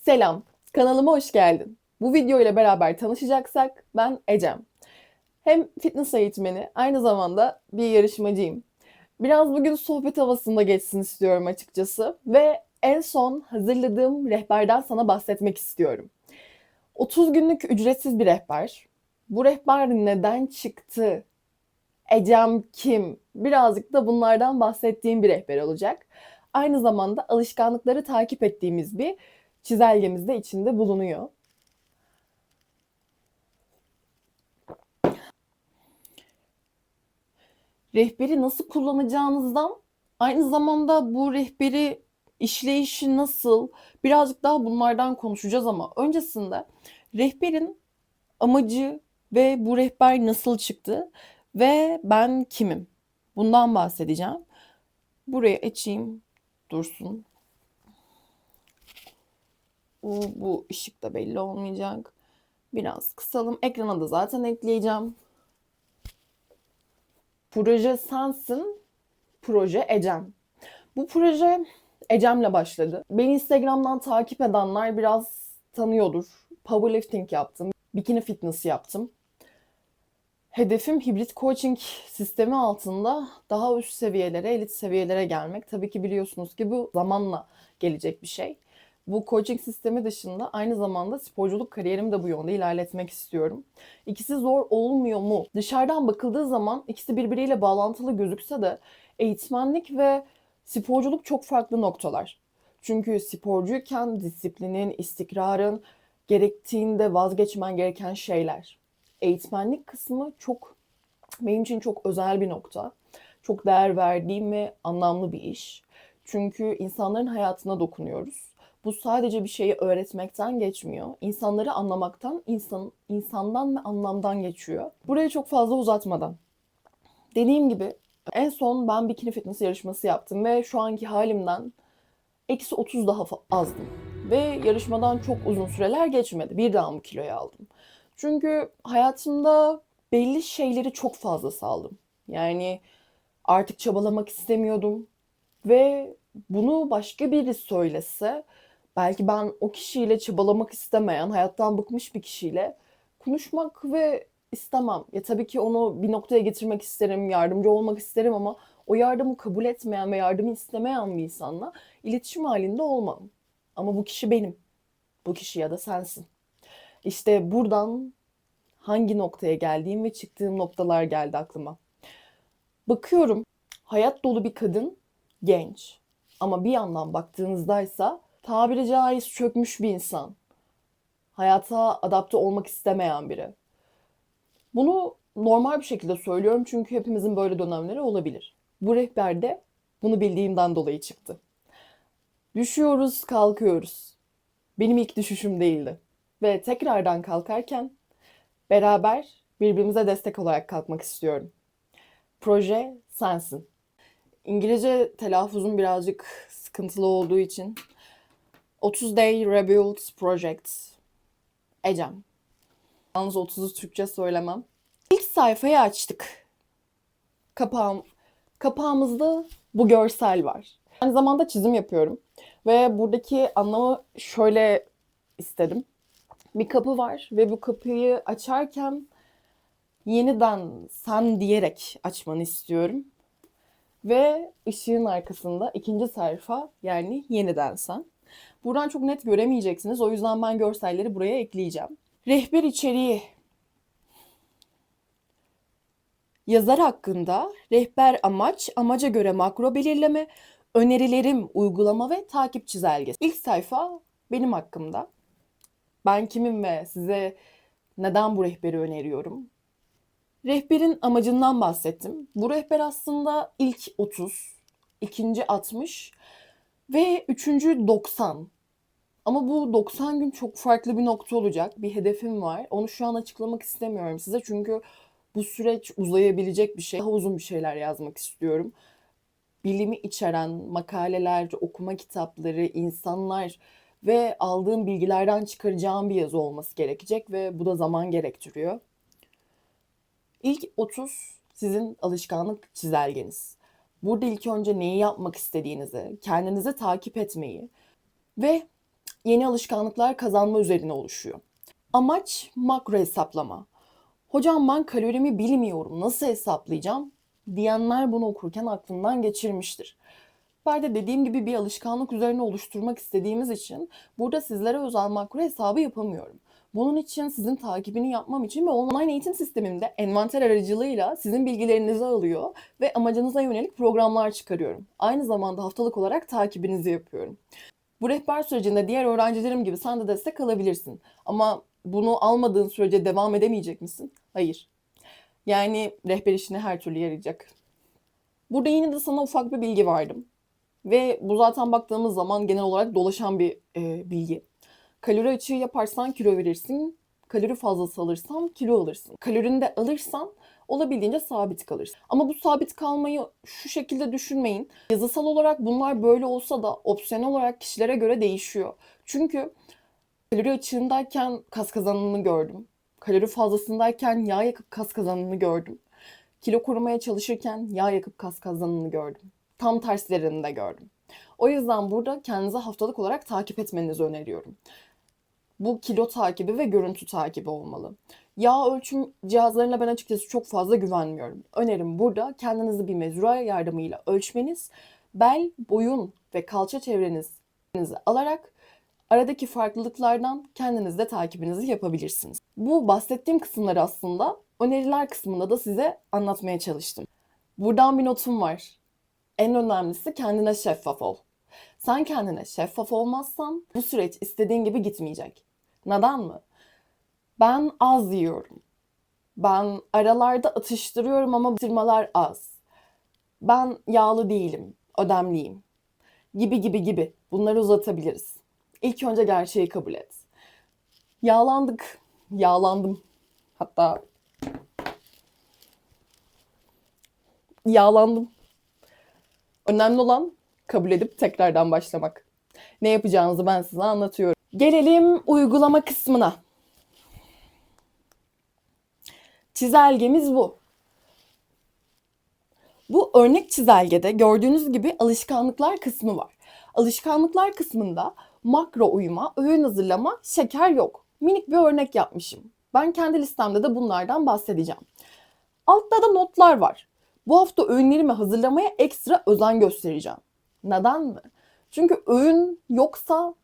Selam, kanalıma hoş geldin. Bu video ile beraber tanışacaksak ben Ecem. Hem fitness eğitmeni, aynı zamanda bir yarışmacıyım. Biraz bugün sohbet havasında geçsin istiyorum açıkçası ve en son hazırladığım rehberden sana bahsetmek istiyorum. 30 günlük ücretsiz bir rehber. Bu rehber neden çıktı? Ecem kim? Birazcık da bunlardan bahsettiğim bir rehber olacak. Aynı zamanda alışkanlıkları takip ettiğimiz bir çizelgemiz de içinde bulunuyor. Rehberi nasıl kullanacağınızdan aynı zamanda bu rehberi işleyişi nasıl birazcık daha bunlardan konuşacağız ama öncesinde rehberin amacı ve bu rehber nasıl çıktı ve ben kimim? Bundan bahsedeceğim. Buraya açayım dursun. Bu, ışık da belli olmayacak. Biraz kısalım. Ekrana da zaten ekleyeceğim. Proje sensin, proje Ecem. Bu proje Ecem'le başladı. Beni Instagram'dan takip edenler biraz tanıyordur. Powerlifting yaptım, bikini fitness yaptım. Hedefim hibrit coaching sistemi altında daha üst seviyelere, elit seviyelere gelmek. Tabii ki biliyorsunuz ki bu zamanla gelecek bir şey. Bu coaching sistemi dışında aynı zamanda sporculuk kariyerimi de bu yönde ilerletmek istiyorum. İkisi zor olmuyor mu? Dışarıdan bakıldığı zaman ikisi birbiriyle bağlantılı gözükse de eğitmenlik ve sporculuk çok farklı noktalar. Çünkü sporcuyken disiplinin, istikrarın gerektiğinde vazgeçmen gereken şeyler. Eğitmenlik kısmı çok benim için çok özel bir nokta. Çok değer verdiğim ve anlamlı bir iş. Çünkü insanların hayatına dokunuyoruz. Bu sadece bir şeyi öğretmekten geçmiyor. İnsanları anlamaktan, insan, insandan ve anlamdan geçiyor. Burayı çok fazla uzatmadan. Dediğim gibi en son ben bikini fitness yarışması yaptım ve şu anki halimden eksi 30 daha azdım. Ve yarışmadan çok uzun süreler geçmedi. Bir daha mı kiloyu aldım. Çünkü hayatımda belli şeyleri çok fazla saldım. Yani artık çabalamak istemiyordum. Ve bunu başka biri söylese belki ben o kişiyle çabalamak istemeyen, hayattan bıkmış bir kişiyle konuşmak ve istemem. Ya tabii ki onu bir noktaya getirmek isterim, yardımcı olmak isterim ama o yardımı kabul etmeyen ve yardımı istemeyen bir insanla iletişim halinde olmam. Ama bu kişi benim. Bu kişi ya da sensin. İşte buradan hangi noktaya geldiğim ve çıktığım noktalar geldi aklıma. Bakıyorum hayat dolu bir kadın genç. Ama bir yandan baktığınızdaysa tabiri caiz çökmüş bir insan. Hayata adapte olmak istemeyen biri. Bunu normal bir şekilde söylüyorum çünkü hepimizin böyle dönemleri olabilir. Bu rehber de bunu bildiğimden dolayı çıktı. Düşüyoruz, kalkıyoruz. Benim ilk düşüşüm değildi. Ve tekrardan kalkarken beraber birbirimize destek olarak kalkmak istiyorum. Proje sensin. İngilizce telaffuzum birazcık sıkıntılı olduğu için 30 Day Rebuild Project Ecem. Yalnız 30'u Türkçe söylemem. İlk sayfayı açtık. Kapağım, kapağımızda bu görsel var. Aynı zamanda çizim yapıyorum. Ve buradaki anlamı şöyle istedim. Bir kapı var ve bu kapıyı açarken yeniden sen diyerek açmanı istiyorum. Ve ışığın arkasında ikinci sayfa yani yeniden sen. Buradan çok net göremeyeceksiniz. O yüzden ben görselleri buraya ekleyeceğim. Rehber içeriği. Yazar hakkında rehber amaç, amaca göre makro belirleme, önerilerim, uygulama ve takip çizelgesi. İlk sayfa benim hakkımda. Ben kimim ve size neden bu rehberi öneriyorum? Rehberin amacından bahsettim. Bu rehber aslında ilk 30, ikinci 60 ve üçüncü 90. Ama bu 90 gün çok farklı bir nokta olacak. Bir hedefim var. Onu şu an açıklamak istemiyorum size çünkü bu süreç uzayabilecek bir şey. Daha uzun bir şeyler yazmak istiyorum. Bilimi içeren makaleler, okuma kitapları, insanlar ve aldığım bilgilerden çıkaracağım bir yazı olması gerekecek ve bu da zaman gerektiriyor. İlk 30 sizin alışkanlık çizelgeniz. Burada ilk önce neyi yapmak istediğinizi, kendinizi takip etmeyi ve yeni alışkanlıklar kazanma üzerine oluşuyor. Amaç makro hesaplama. Hocam ben kalorimi bilmiyorum, nasıl hesaplayacağım? Diyenler bunu okurken aklından geçirmiştir. Ben de dediğim gibi bir alışkanlık üzerine oluşturmak istediğimiz için burada sizlere özel makro hesabı yapamıyorum. Bunun için sizin takibini yapmam için ve online eğitim sistemimde envanter aracılığıyla sizin bilgilerinizi alıyor ve amacınıza yönelik programlar çıkarıyorum. Aynı zamanda haftalık olarak takibinizi yapıyorum. Bu rehber sürecinde diğer öğrencilerim gibi sen de destek alabilirsin. Ama bunu almadığın sürece devam edemeyecek misin? Hayır. Yani rehber işine her türlü yarayacak. Burada yine de sana ufak bir bilgi verdim. Ve bu zaten baktığımız zaman genel olarak dolaşan bir e, bilgi. Kalori açığı yaparsan kilo verirsin. Kalori fazlası alırsan kilo alırsın. Kalorini de alırsan olabildiğince sabit kalırsın. Ama bu sabit kalmayı şu şekilde düşünmeyin. Yazısal olarak bunlar böyle olsa da opsiyonel olarak kişilere göre değişiyor. Çünkü kalori açığındayken kas kazanını gördüm. Kalori fazlasındayken yağ yakıp kas kazanını gördüm. Kilo korumaya çalışırken yağ yakıp kas kazanını gördüm. Tam terslerini de gördüm. O yüzden burada kendinize haftalık olarak takip etmenizi öneriyorum. Bu kilo takibi ve görüntü takibi olmalı. Yağ ölçüm cihazlarına ben açıkçası çok fazla güvenmiyorum. Önerim burada kendinizi bir mezura yardımıyla ölçmeniz, bel, boyun ve kalça çevrenizi alarak aradaki farklılıklardan kendiniz de takibinizi yapabilirsiniz. Bu bahsettiğim kısımları aslında öneriler kısmında da size anlatmaya çalıştım. Buradan bir notum var. En önemlisi kendine şeffaf ol. Sen kendine şeffaf olmazsan bu süreç istediğin gibi gitmeyecek. Neden mi? Ben az yiyorum. Ben aralarda atıştırıyorum ama bitirmeler az. Ben yağlı değilim, ödemliyim. Gibi gibi gibi. Bunları uzatabiliriz. İlk önce gerçeği kabul et. Yağlandık. Yağlandım. Hatta yağlandım. Önemli olan kabul edip tekrardan başlamak. Ne yapacağınızı ben size anlatıyorum. Gelelim uygulama kısmına. Çizelgemiz bu. Bu örnek çizelgede gördüğünüz gibi alışkanlıklar kısmı var. Alışkanlıklar kısmında makro uyuma, öğün hazırlama, şeker yok. Minik bir örnek yapmışım. Ben kendi listemde de bunlardan bahsedeceğim. Altta da notlar var. Bu hafta öğünlerimi hazırlamaya ekstra özen göstereceğim. Neden mi? Çünkü öğün yoksa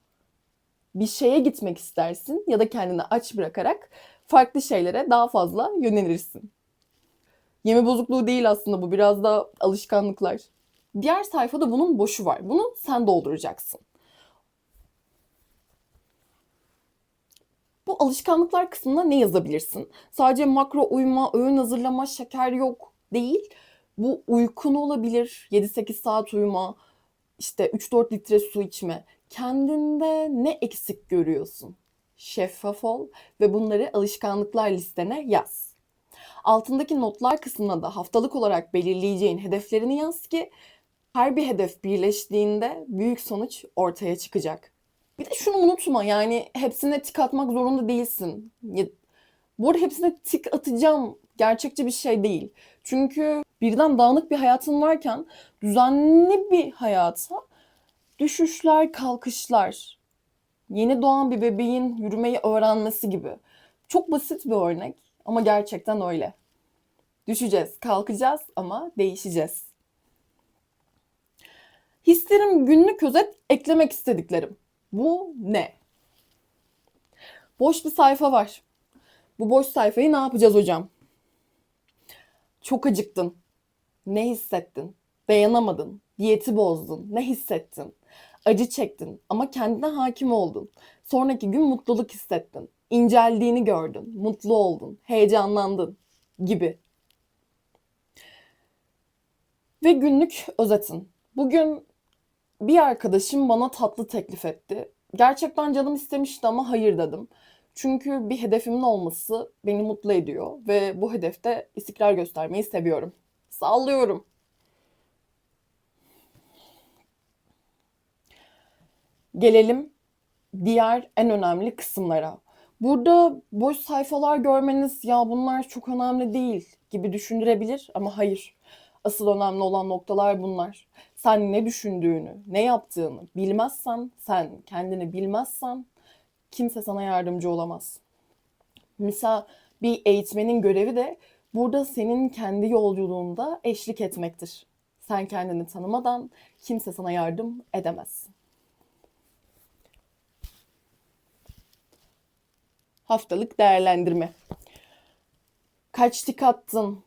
bir şeye gitmek istersin ya da kendini aç bırakarak farklı şeylere daha fazla yönelirsin. Yeme bozukluğu değil aslında bu biraz da alışkanlıklar. Diğer sayfada bunun boşu var. Bunu sen dolduracaksın. Bu alışkanlıklar kısmına ne yazabilirsin? Sadece makro uyuma, öğün hazırlama, şeker yok değil. Bu uykun olabilir. 7-8 saat uyuma, işte 3-4 litre su içme. Kendinde ne eksik görüyorsun? Şeffaf ol ve bunları alışkanlıklar listene yaz. Altındaki notlar kısmına da haftalık olarak belirleyeceğin hedeflerini yaz ki her bir hedef birleştiğinde büyük sonuç ortaya çıkacak. Bir de şunu unutma yani hepsine tik atmak zorunda değilsin. Bu arada hepsine tik atacağım gerçekçi bir şey değil. Çünkü birden dağınık bir hayatın varken düzenli bir hayata düşüşler, kalkışlar, yeni doğan bir bebeğin yürümeyi öğrenmesi gibi. Çok basit bir örnek ama gerçekten öyle. Düşeceğiz, kalkacağız ama değişeceğiz. Hislerim günlük özet eklemek istediklerim. Bu ne? Boş bir sayfa var. Bu boş sayfayı ne yapacağız hocam? Çok acıktın. Ne hissettin? Dayanamadın. Diyeti bozdun. Ne hissettin? Acı çektin ama kendine hakim oldun. Sonraki gün mutluluk hissettin. İnceldiğini gördün. Mutlu oldun. Heyecanlandın gibi. Ve günlük özetin. Bugün bir arkadaşım bana tatlı teklif etti. Gerçekten canım istemişti ama hayır dedim. Çünkü bir hedefimin olması beni mutlu ediyor ve bu hedefte istikrar göstermeyi seviyorum. Sallıyorum. Gelelim diğer en önemli kısımlara. Burada boş sayfalar görmeniz ya bunlar çok önemli değil gibi düşündürebilir ama hayır. Asıl önemli olan noktalar bunlar. Sen ne düşündüğünü, ne yaptığını bilmezsen, sen kendini bilmezsen kimse sana yardımcı olamaz. Mesela bir eğitmenin görevi de burada senin kendi yolculuğunda eşlik etmektir. Sen kendini tanımadan kimse sana yardım edemez. Haftalık değerlendirme. Kaç tik attın?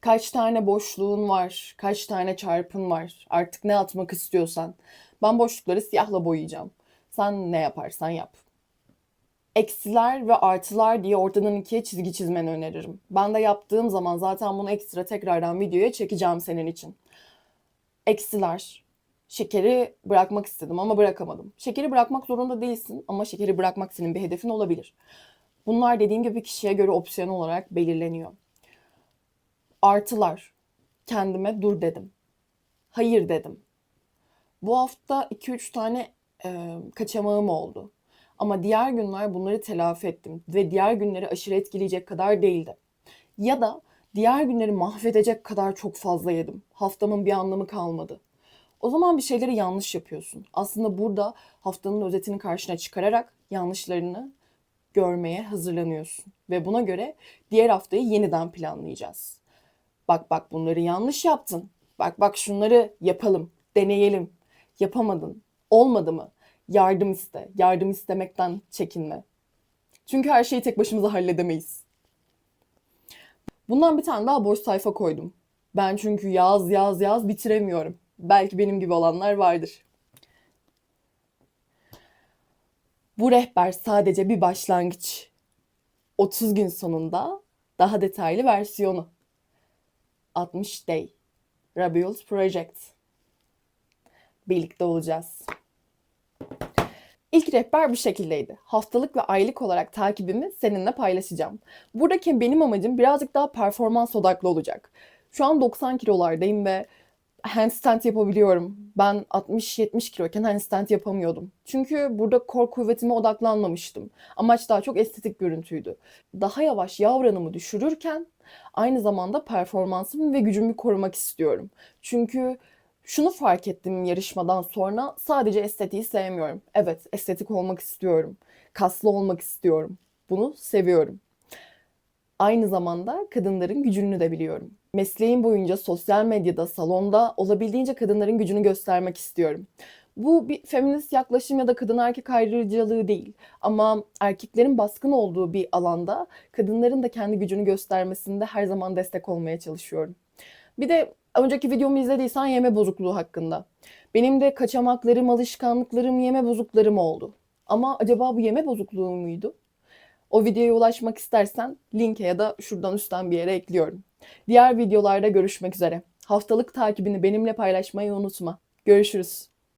Kaç tane boşluğun var? Kaç tane çarpın var? Artık ne atmak istiyorsan. Ben boşlukları siyahla boyayacağım. Sen ne yaparsan yap. Eksiler ve artılar diye ortadan ikiye çizgi çizmeni öneririm. Ben de yaptığım zaman zaten bunu ekstra tekrardan videoya çekeceğim senin için. Eksiler. Şekeri bırakmak istedim ama bırakamadım. Şekeri bırakmak zorunda değilsin ama şekeri bırakmak senin bir hedefin olabilir. Bunlar dediğim gibi kişiye göre opsiyon olarak belirleniyor. Artılar. Kendime dur dedim. Hayır dedim. Bu hafta 2-3 tane e, kaçamağım oldu. Ama diğer günler bunları telafi ettim ve diğer günleri aşırı etkileyecek kadar değildi. Ya da diğer günleri mahvedecek kadar çok fazla yedim. Haftamın bir anlamı kalmadı. O zaman bir şeyleri yanlış yapıyorsun. Aslında burada haftanın özetini karşına çıkararak yanlışlarını görmeye hazırlanıyorsun. Ve buna göre diğer haftayı yeniden planlayacağız. Bak bak bunları yanlış yaptın. Bak bak şunları yapalım, deneyelim. Yapamadın. Olmadı mı? Yardım iste. Yardım istemekten çekinme. Çünkü her şeyi tek başımıza halledemeyiz. Bundan bir tane daha boş sayfa koydum. Ben çünkü yaz yaz yaz bitiremiyorum. Belki benim gibi olanlar vardır. Bu rehber sadece bir başlangıç. 30 gün sonunda daha detaylı versiyonu. 60 Day. Rabiul's Project. Birlikte olacağız. İlk rehber bu şekildeydi. Haftalık ve aylık olarak takibimi seninle paylaşacağım. Buradaki benim amacım birazcık daha performans odaklı olacak. Şu an 90 kilolardayım ve handstand yapabiliyorum. Ben 60-70 kiloyken handstand yapamıyordum. Çünkü burada kor kuvvetime odaklanmamıştım. Amaç daha çok estetik görüntüydü. Daha yavaş yağ oranımı düşürürken aynı zamanda performansımı ve gücümü korumak istiyorum. Çünkü şunu fark ettim yarışmadan sonra sadece estetiği sevmiyorum. Evet estetik olmak istiyorum. Kaslı olmak istiyorum. Bunu seviyorum. Aynı zamanda kadınların gücünü de biliyorum. Mesleğim boyunca sosyal medyada, salonda olabildiğince kadınların gücünü göstermek istiyorum. Bu bir feminist yaklaşım ya da kadın erkek ayrıcalığı değil. Ama erkeklerin baskın olduğu bir alanda kadınların da kendi gücünü göstermesinde her zaman destek olmaya çalışıyorum. Bir de önceki videomu izlediysen yeme bozukluğu hakkında. Benim de kaçamaklarım, alışkanlıklarım, yeme bozuklarım oldu. Ama acaba bu yeme bozukluğu muydu? O videoya ulaşmak istersen linke ya da şuradan üstten bir yere ekliyorum. Diğer videolarda görüşmek üzere. Haftalık takibini benimle paylaşmayı unutma. Görüşürüz.